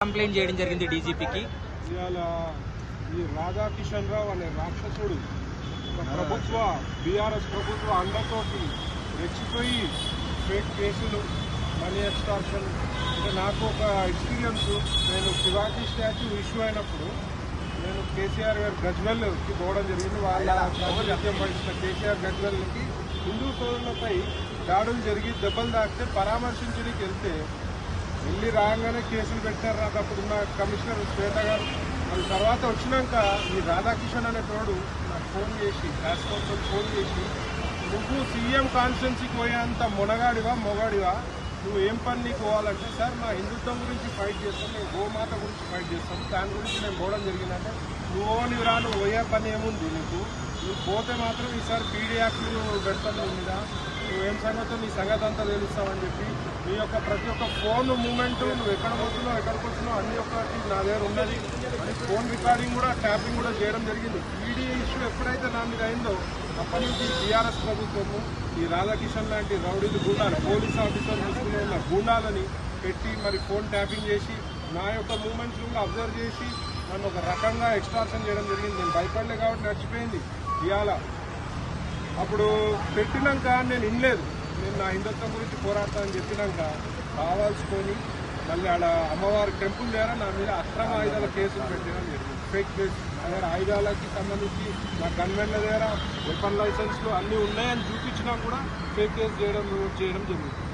Complaint చేయడం జరిగింది డీజీపీకి. ఇవాళ ఈ రాధాకిషన్ రావు అనే రాక్షసుడు ఒక ప్రభుత్వ బీఆర్ఎస్ ప్రభుత్వ అండతోటి రెచ్చిపోయి ఫేక్ కేసులు మనీ ఎక్స్టార్షన్ అంటే నాకు ఒక ఎక్స్పీరియన్స్ నేను శివాజీ స్టాచ్యూ ఇష్యూ అయినప్పుడు నేను కేసీఆర్ గారు గజ్వెల్కి పోవడం జరిగింది. వాళ్ళ ప్రాతినిధ్యం వహించిన కేసీఆర్ గజ్వెల్కి హిందూ సోదరులపై దాడులు జరిగి దెబ్బలు తాకితే పరామర్శించడానికి వెళ్తే వెళ్ళి రాగానే కేసులు పెట్టారు నాకు అప్పుడున్న కమిషనర్ శ్వేత గారు అది తర్వాత వచ్చినాక ఈ రాధాకిషన్ అనే తోడు నాకు ఫోన్ చేసి రాజ్కోట్తో ఫోన్ చేసి నువ్వు సీఎం కాన్స్టిట్యున్సీకి పోయేంత మొనగాడివా మొగాడివా? నువ్వు ఏం పని నీకు పోవాలంటే సార్ మా హిందుత్వం గురించి ఫైట్ చేస్తాం మేము గోమాత గురించి ఫైట్ చేస్తాం దాని గురించి నేను పోవడం జరిగిందంటే నువ్వు నీవు రా నువ్వు పోయే పని ఏముంది నీకు? నువ్వు పోతే మాత్రం ఈసారి పీడీ యాక్ట్లు పెడతాను నువ్వు మీద. నువ్వేం సంగతో నీ సంగతి అంతా తెలుస్తావని చెప్పి నీ యొక్క ప్రతి ఒక్క ఫోన్ మూమెంట్ నువ్వు ఎక్కడ పోతున్నావు ఎక్కడికి వస్తున్నావు అన్ని ఒక్కటి నా దగ్గర ఉన్నది. ఫోన్ రికార్డింగ్ కూడా ట్యాపింగ్ కూడా చేయడం జరిగింది. పీడీ ఎప్పుడైతే నా మీద అయిందో అప్పటి నుంచి టీఆర్ఎస్ ప్రభుత్వము ఈ రాధాకిషన్ లాంటి రౌడీలు గూండాలు పోలీస్ ఆఫీసర్ తీసుకునే ఉన్న గూండాలని పెట్టి మరి ఫోన్ ట్యాపింగ్ చేసి నా యొక్క మూమెంట్స్ కూడా అబ్జర్వ్ చేసి నన్ను ఒక రకంగా ఎక్స్ట్రాక్షన్ చేయడం జరిగింది. నేను భయపడలే కాబట్టి నడిచిపోయింది. ఇవాళ అప్పుడు పెట్టినాక నేను ఇనలేదు. నేను నా హిందుత్వం గురించి పోరాడతానని చెప్పినాక కావాల్సుకొని మళ్ళీ ఆడ అమ్మవారి టెంపుల్ దగ్గర నా మీద అక్రమ ఆయుధాల కేసులు పెట్టడం జరిగింది. ఫేక్ కేసు దగ్గర ఆయుధాలకి సంబంధించి నా గన్మెన్ల దగ్గర వెపన్ లైసెన్స్లు అన్నీ ఉన్నాయని చూపించినా కూడా ఫేక్ కేసు చేయడం చేయడం జరుగుతుంది